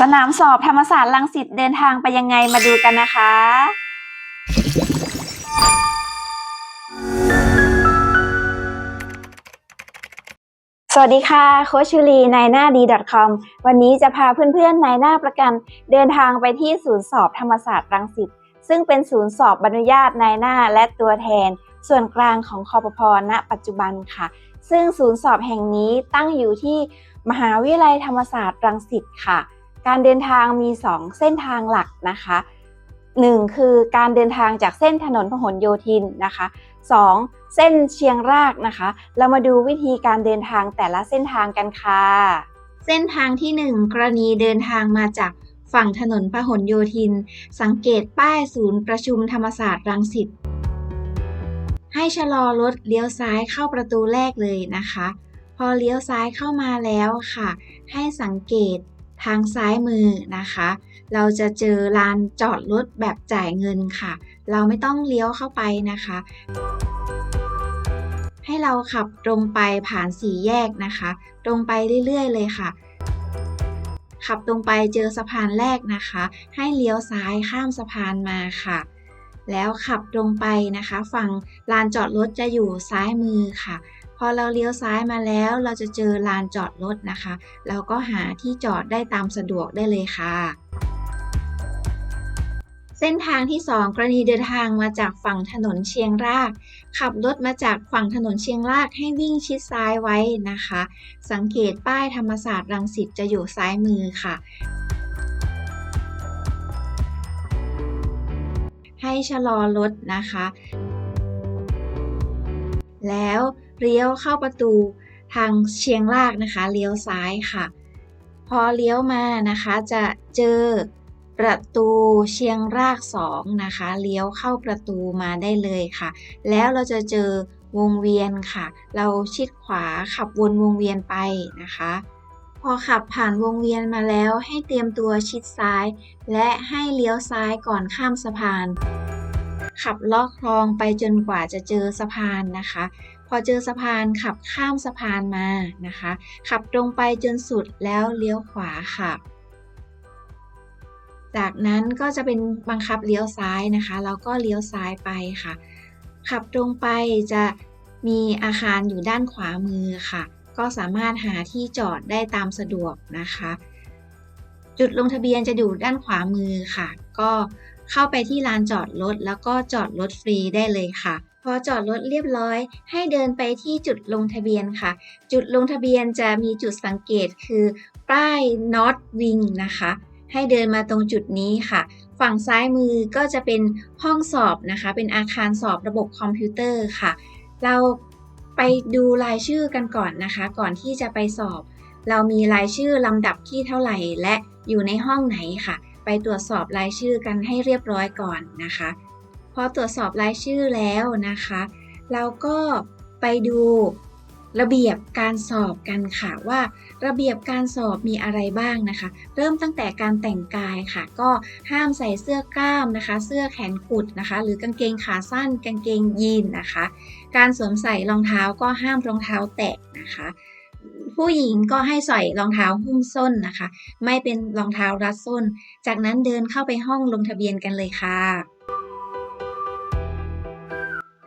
สนามสอบธรรมศาสตร์ลังสิตเดินทางไปยังไงมาดูกันนะคะ สวัสดีค่ะ โคชชูรีนายหน้าดี .com วันนี้จะพาเพื่อนๆนายหน้าประกัน เดินทางไปที่ศูนย์สอบธรรมศาสตร์รังสิตซึ่งเป็นศูนย์สอบบรรยาตนายหน้าและตัวแทน ส่วนกลางของคอปพณปัจจุบันค่ะ ซึ่งศูนย์สอบแห่งนี้ตั้งอยู่ที่มหาวิทยาลัยธรรมศาสตร์รังสิตค่ะ การเดินทางมี 2 เส้นทางหลักนะคะ 1 คือการเดินทางจากเส้นถนนพหลโยธินนะคะ 2. เส้นเชียงรากนะคะ เรามาดูวิธีการเดินทางแต่ละเส้นทางกันค่ะ เส้นทางที่ 1 กรณีเดินทางมาจากฝั่งถนนพหลโยธิน สังเกตป้ายศูนย์ประชุมธรรมศาสตร์รังสิตให้ชะลอรถเลี้ยวซ้ายเข้าประตูแรกเลยนะคะ พอเลี้ยวซ้ายเข้ามาแล้วค่ะ ให้สังเกต ทางซ้ายมือนะคะ เราจะเจอลานจอดรถแบบจ่ายเงินค่ะ เราไม่ต้องเลี้ยวเข้าไปนะคะ ให้เราขับตรงไปผ่านสี่แยกนะคะ ตรงไปเรื่อยๆ เลยค่ะ ขับตรงไปเจอสะพานแรกนะคะ ให้เลี้ยวซ้ายข้ามสะพานมาค่ะแล้วขับตรงไปนะคะ ฝั่งลานจอดรถจะอยู่ซ้ายมือค่ะ พอเราเลี้ยวซ้ายมาแล้วเราจะเจอลานจอดรถนะคะ เราก็หาที่จอดได้ตามสะดวกได้เลยค่ะ เส้นทางที่ 2 กรณีเดินทางมาจากฝั่งถนนเชียงราก ขับรถมาจากฝั่งถนนเชียงรากให้วิ่งชิดซ้ายไว้นะคะ สังเกตป้ายธรรมศาสตร์รังสิตจะอยู่ซ้ายมือค่ะให้ชะลอรถนะคะ แล้วเลี้ยวเข้าประตูทางเชียงรากนะคะ เลี้ยวซ้ายค่ะ พอเลี้ยวมานะคะจะเจอประตูเชียงราก2นะคะ เลี้ยวเข้าประตูมาได้เลยค่ะ แล้วเราจะเจอวงเวียนค่ะ เราชิดขวาขับวนวงเวียนไปนะคะ พอขับผ่านวงเวียนมาแล้วให้เตรียมตัวชิดซ้าย และให้เลี้ยวซ้ายก่อนข้ามสะพาน ขับลอดคลองไปจนกว่าจะเจอสะพานนะคะ พอเจอสะพานขับข้ามสะพานมานะคะ ขับตรงไปจนสุดแล้วเลี้ยวขวาค่ะ จากนั้นก็จะเป็นบังคับเลี้ยวซ้ายนะคะ แล้วก็เลี้ยวซ้ายไปค่ะ ขับตรงไปจะมีอาคารอยู่ด้านขวามือค่ะ ก็สามารถหาที่จอดได้ตามสะดวกนะคะ จุดลงทะเบียนจะอยู่ด้านขวามือค่ะ ก็ เข้าไปที่ลานจอดรถแล้วก็จอดรถฟรีได้เลยค่ะ พอจอดรถเรียบร้อย ให้เดินไปที่จุดลงทะเบียนค่ะ จุดลงทะเบียนจะมีจุดสังเกตคือ ป้าย North Wing นะคะ ให้เดินมาตรงจุดนี้ค่ะ ฝั่งซ้ายมือก็จะเป็นห้องสอบนะคะ เป็นอาคารสอบระบบคอมพิวเตอร์ค่ะ เราไปดูรายชื่อกันก่อนนะคะ ก่อนที่จะไปสอบ เรามีรายชื่อลำดับที่เท่าไหร่และอยู่ในห้องไหนค่ะ ไปตรวจสอบรายชื่อกันให้เรียบร้อยก่อนนะคะ พอตรวจสอบรายชื่อแล้วนะคะ เราก็ไปดูระเบียบการสอบกันค่ะว่าระเบียบการสอบมีอะไรบ้างนะคะ เริ่มตั้งแต่การแต่งกายค่ะ ก็ห้ามใส่เสื้อกล้ามนะคะ เสื้อแขนกุดนะคะ หรือกางเกงขาสั้น กางเกงยีนนะคะ การสวมใส่รองเท้าก็ห้ามรองเท้าแตะนะคะ ผู้หญิงก็ให้ใส่รองเท้าหุ้มส้นนะคะ ไม่เป็นรองเท้ารัดส้น จากนั้นเดินเข้าไปห้องลงทะเบียนกันเลยค่ะ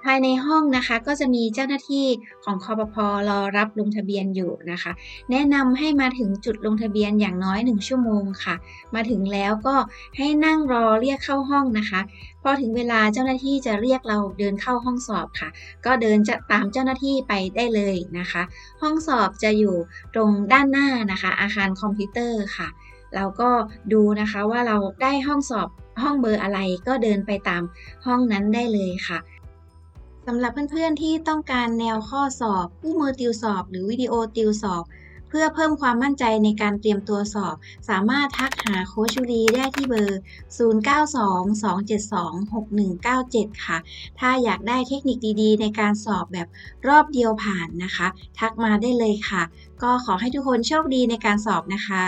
ายในห้องนะคะ ก็จะมีเจ้าหน้าที่ของคอปพอรอรับลงทะเบียนอยู่นะคะ แนะนำให้มาถึงจุดลงทะเบียนอย่างน้อย 1 ชั่วโมงค่ะ มาถึงแล้วก็ให้นั่งรอเรียกเข้าห้องนะคะ พอถึงเวลาเจ้าหน้าที่จะเรียกเราเดินเข้าห้องสอบค่ะ ก็เดินจะตามเจ้าหน้าที่ไปได้เลยนะคะ ห้องสอบจะอยู่ตรงด้านหน้านะคะ อาคารคอมพิวเตอร์ค่ะ เราก็ดูนะคะว่าเราได้ห้องสอบห้องเบอร์อะไรก็เดินไปตามห้องนั้นได้เลยค่ะ สำหรับเพื่อนๆที่ต้องการแนวข้อสอบคู่มือติวสอบ หรือวิดีโอติวสอบ เพื่อเพิ่มความมั่นใจในการเตรียมตัวสอบ สามารถทักหาโคชชุรีได้ที่เบอร์ 0922726197 ค่ะ ถ้าอยากได้เทคนิคดีๆ ในการสอบแบบรอบเดียวผ่านนะคะ ทักมาได้เลยค่ะ ก็ขอให้ทุกคนโชคดีในการสอบนะคะ